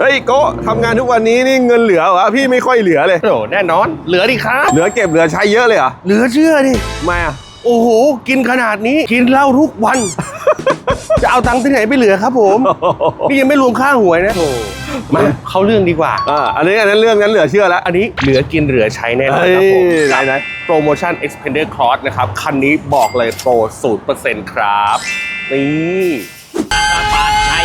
เฮ้ยโกะทำงานทุกวันนี้นี่เงินเหลือเหรอพี่ไม่ค่อยเหลือเลย โอ้แน่นอน เหลือดิครับ เหลือเก็บเหลือใช้เยอะเลยเหรอเหลือเชื่อดิ ทำไมอะโอ้โห กินขนาดนี้กินเหล้าทุกวัน จะเอาตังค์ที่ไหนไปเหลือครับผม นี่ยังไม่รวมค่าหวยนะโถมาเข้าเรื่องดีกว่า อ่าอันนี้อันนั้นเรื่องนั้นเหลือเชื่อแล้วอันนี้เหลือกินเหลือใช้แน่นอนเฮ้ยครับผมไหนไหนโปรโมชั่น Expander Cross นะครับ คันนี้บอกเลยโปร 0%ครับ นี่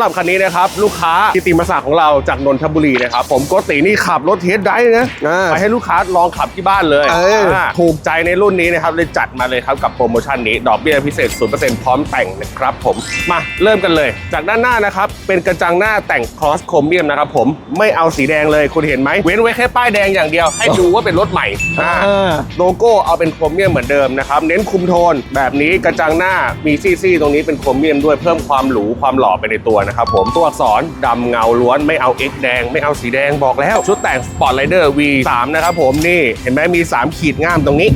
หรับคันนี้นะครับ ลูกค้ากิติมศักดิ์ของเราจากนนทบุรีนะครับ ผมโกตินี่ขับรถเทสได้นะอ่าไปให้ลูกค้าลองขับที่บ้านเลยเอออ่าถูกใจในรุ่นนี้นะครับเลยจัดมาเลยครับกับโปรโมชั่นนี้ ดอกเบี้ยพิเศษ 0%พร้อมแต่งนะครับผมมาเริ่มกันเลย จากด้านหน้านะครับ เป็นกระจังหน้าแต่งครอสโครเมียมนะครับผมไม่เอาสีแดงเลยคุณเห็นไหมเว้นไว้แค่ป้ายแดงอย่างเดียว ให้ดูว่าเป็นรถใหม่อ่าอ่าโลโก้เอาเป็นโครเมียมเหมือนเดิมนะครับเน้นคุมโทนแบบนี้กระจังหน้ามีซี่ๆตรงนี้เป็นโครเมียมด้วยเพิ่มความหรูความหล่อไปในตัวนะครับผมตัวอักษรดำเงาล้วนไม่เอา X แดง ไม่เอาสีแดงบอกแล้ว ชุดแต่ง Sport Rider V3 นะครับผมนี่ เห็นไหมมี 3 ขีดง่ามตรงนี้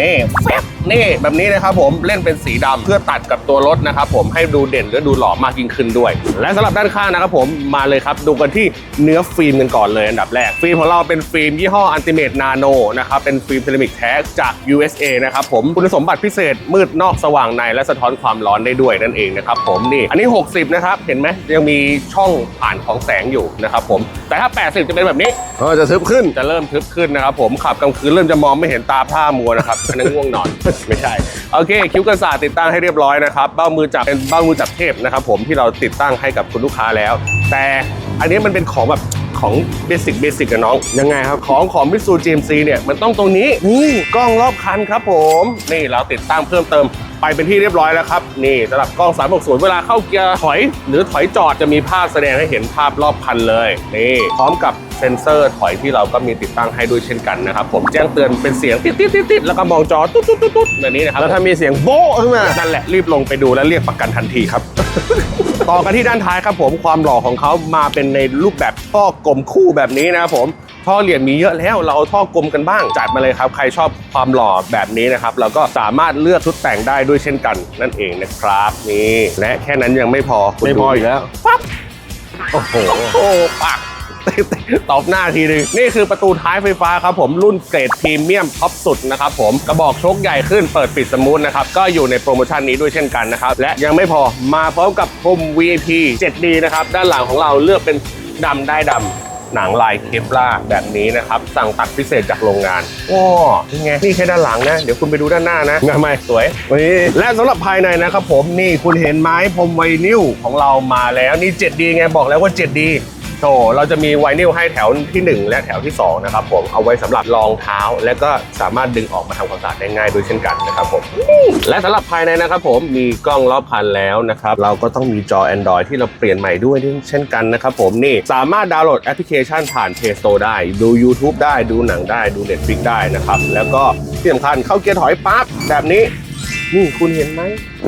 นี่แฟบ นี่แบบนี้นะครับผมเล่นเป็นสีดำเพื่อตัดกับตัวรถนะครับผมให้ดูเด่นและดูหล่อมากยิ่งขึ้นด้วย และสำหรับด้านข้างนะครับผมมาเลยครับดูกันที่เนื้อฟิล์มกันก่อนเลยอันดับแรกฟิล์มของเราเป็นฟิล์มยี่ห้อ Ultimate Nano นะครับเป็นฟิล์มเซรามิกแท้จาก USA นะครับผมคุณสมบัติพิเศษมืดนอกสว่างในและสะท้อนความร้อนได้ด้วยนั่นเองนะครับผมนี่อันนี้ 60 นะครับเห็นไหมยังมีช่องผ่านของแสงอยู่นะครับผมแต่ถ้า 80 จะเป็นแบบนี้เออจะซึบขึ้นจะเริ่มทึบขึ้นนะครับผมขับกลางคืนเริ่มจะมองไม่เห็นตาพร่ามัวนะครับอันนั้นง่วงนอนไม่ใช่ โอเค คิ้วกระสาสตร์ติดตั้งให้เรียบร้อยนะครับ เบ้ามือจับเป็นเบ้ามือจับเทพนะครับผมที่เราติดตั้งให้กับคุณลูกค้าแล้ว แต่อันนี้มันเป็นของแบบของเบสิกเบสิกกับน้องยังไงครับ ของของมิสูจีเอ็มซีเนี่ยมันต้องตรงนี้นี่กล้องรอบคันครับผม นี่เราติดตั้งเพิ่มเติมไปเป็นที่เรียบร้อยแล้วครับ นี่สำหรับกล้อง 360 เวลาเข้าเกียร์ถอย หรือถอยจอดจะมีภาพแสดงให้เห็นภาพรอบคันเลยนี่พร้อมกับเซ็นเซอร์ถอยที่เราก็มีติดตั้งให้ด้วยเช่นกันนะครับผมแจ้งเตือนเป็นเสียงติดติดติดติดแล้วก็มองจอตุ๊ดตุ๊ดตุ๊ดตุ๊ดแบบนี้นะครับแล้วถ้ามีเสียงโบ๊ะขึ้นมานั่นแหละรีบลงไปดูและเรียกประกันทันทีครับ ต่อกันที่ด้านท้ายครับผมความหล่อของเขามาเป็นในรูปแบบท่อกลมคู่แบบนี้นะครับผม ท่อเหรียญมีเยอะแล้วเราเอาท่อกลมกันบ้าง จัดมาเลยครับ ใครชอบความหล่อแบบนี้นะครับ เราก็สามารถเลือกชุดแต่งได้ด้วยเช่นกันนั่นเองนะครับนี่และแค่นั้นยังไม่พอคุณไม่พอดูอีกแล้วปั๊บโอ้โหโอ้ปักตอบหน้าทีหนึงนี่คือประตูท้ายไฟฟ้าครับผมรุ่นเกรดพรีเมียมท็อปสุดนะครับผมกระบอกโชคใหญ่ขึ้นเปิดปิดสมูทนะครับ ก็อยู่ในโปรโมชั่นนี้ด้วยเช่นกันนะครับ และยังไม่พอมาพร้อมกับพรม VIP 7D นะครับ ด้านหลังของเราเลือกเป็นดำได้ดำ หนังลายเคปลาร์แบบนี้นะครับ สั่งตัดพิเศษจากโรงงานว้านี่ไงนี่แค่ด้านหลังนะ เดี๋ยวคุณไปดูด้านหน้านะทำไมสวยนี่และสำหรับภายในนะครับผมนี่คุณเห็นไหมพรมไวนิลของเรามาแล้วนี่ 7D ไงบอกแล้วว่า 7D โถเราจะมีไวนิลให้แถวทีหนึ่1 และแถวที่ 2 นะครับผมเอาไว้สำหรับรองเท้า และก็สามารถดึงออกมาทำความสะอาดได้ง่ายด้วยเช่นกันนะครับผมและสำหรับภายในนะครับผมมีกล้องรอบคันแล้วนะครับเราก็ต้องมีจอ Android ที่เราเปลี่ยนใหม่ด้วยเช่นกันนะครับผมนี่สามารถดาวน์โหลดแอปพลิเคชันผ่าน Play Store ได้ ดู YouTube ได้ดูหนังได้ดู Netflix ได้นะครับแล้วก็ที่สำคัญเข้าเกียร์ถอยปั๊บแบบนี้นี่คุณเห็นไหม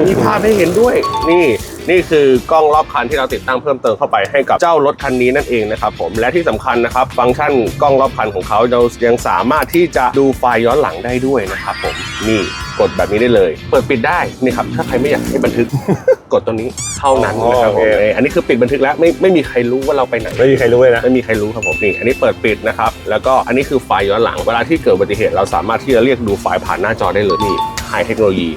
มีภาพให้เห็นด้วย นี่ นี่คือกล้องรอบคันที่เราติดตั้งเพิ่มเติมเข้าไปให้กับเจ้ารถคันนี้นั่นเองนะครับผมและที่สำคัญนะครับฟังก์ชันกล้องรอบคันของเขาเรายังสามารถที่จะดูไฟล์ย้อนหลังได้ด้วยนะครับผมนี่กดแบบนี้ได้เลย เปิดปิดได้นี่ครับถ้าใครไม่อยากให้บันทึกกดตัวนี้เท่านั้นนะครับผมเอ้ยอันนี้คือปิดบันทึกแล้วไม่ไม่มีใครรู้ว่าเราไปไหนไม่มีใครรู้เลยนะไม่มีใครรู้ครับผมนี่อันนี้เปิดปิดนะครับแล้วก็อันนี้คือไฟล์ย้อนหลังเวลาที่เกิดอุบัติเหตุเราสามารถที่จะเรียกดูไฟล์ผ่านหน้าจอได้เลยนี่ ไฮเทคโนโลยี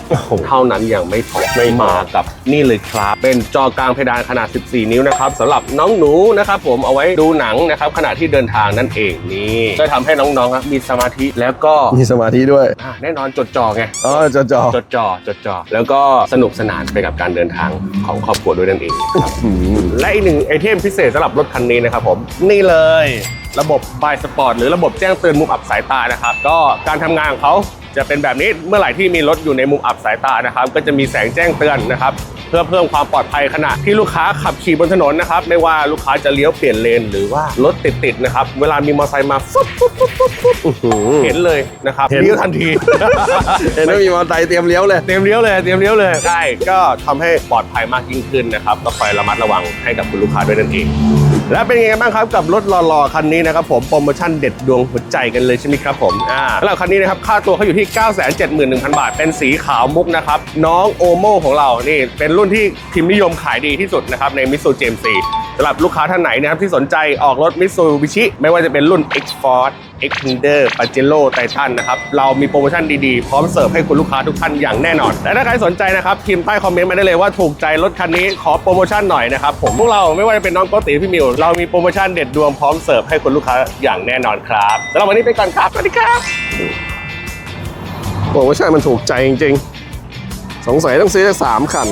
เท่านั้นยังไม่พอไม่มากับนี่เลยครับ เป็นจอกลางเพดานขนาด 14 นิ้วนะครับสำหรับน้องหนูนะครับผมเอาไว้ดูหนังนะครับขณะที่เดินทางนั่นเองนี่จะทำให้น้องๆครับมีสมาธิแล้วก็มีสมาธิด้วยอ่าแน่นอนจดจ่อไงอ๋อจอจอจดจ่อจดจ่อแล้วก็สนุกสนานไปกับการเดินทางของครอบครัวด้วยนั่นเองครับและอีกหนึ่งไอเทมพิเศษสำหรับรถคันนี้นะครับผมนี่เลย ระบบไฟสปอร์ตหรือระบบแจ้งเตือนมุมอับสายตานะครับ ก็การทำงานของเขา จะเป็นแบบนี้เมื่อไหร่ที่มีรถอยู่ในมุมอับสายตานะครับ ก็จะมีแสงแจ้งเตือนนะครับ เพื่อเพิ่มความปลอดภัยขณะที่ลูกค้าขับขี่บนถนนนะครับไม่ว่าลูกค้าจะเลี้ยวเปลี่ยนเลนหรือว่ารถติดๆนะครับเวลามีมอเตอร์ไซค์มาฟึบฟึบฟึบฟึบฟึบอื้อหือเห็นเลยนะครับเห็นเลี้ยวทันที เห็นว่ามีมอเตอร์ไซค์เตรียมเลี้ยวเลยเตรียมเลี้ยวเลยเตรียมเลี้ยวเลยใช่ก็ทำให้ปลอดภัยมากยิ่งขึ้นนะครับก็คอยระมัดระวังให้กับคุณลูกค้าด้วยนั่นเองและเป็นยังไงบ้างครับกับรถหล่อๆคันนี้นะครับผมโปรโมชั่นเด็ดดวงหัวใจกันเลยใช่ไหมครับผมอ่าแล้วคันนี้นะครับค่าตัวเขาอยู่ที่ 971,000 บาท เป็นสีขาวมุกนะครับน้องโอโมของเรานี่เป็นรุุ่่นที่พิมพ์นิยมขายดีที่สุดนะครับในมิสูเจมซีสำหรับลูกค้าท่านไหนนะครับที่สนใจออกรถมิสูบิชิไม่ว่าจะเป็นรุ่น X Force Xpander Pajero Titan นะครับ เรามีโปรโมชั่นดีๆ พร้อมเสิร์ฟให้คุณลูกค้าทุกท่านอย่างแน่นอน และถ้าใครสนใจนะครับพิมพ์ใต้คอมเมนต์มาได้เลยว่าถูกใจรถคันนี้ขอโปรโมชั่นหน่อยนะครับผมพวกเราไม่ว่าจะเป็นน้องโกติพี่มิว เรามีโปรโมชั่นเด็ดดวงพร้อมเสิร์ฟให้คุณลูกค้าอย่างแน่นอนครับสำหรับวันนี้ไปก่อนครับสวัสดีครับโปรโมชั่นมันถูกใจจริงๆสงสัยต้องซื้อสักสามคัน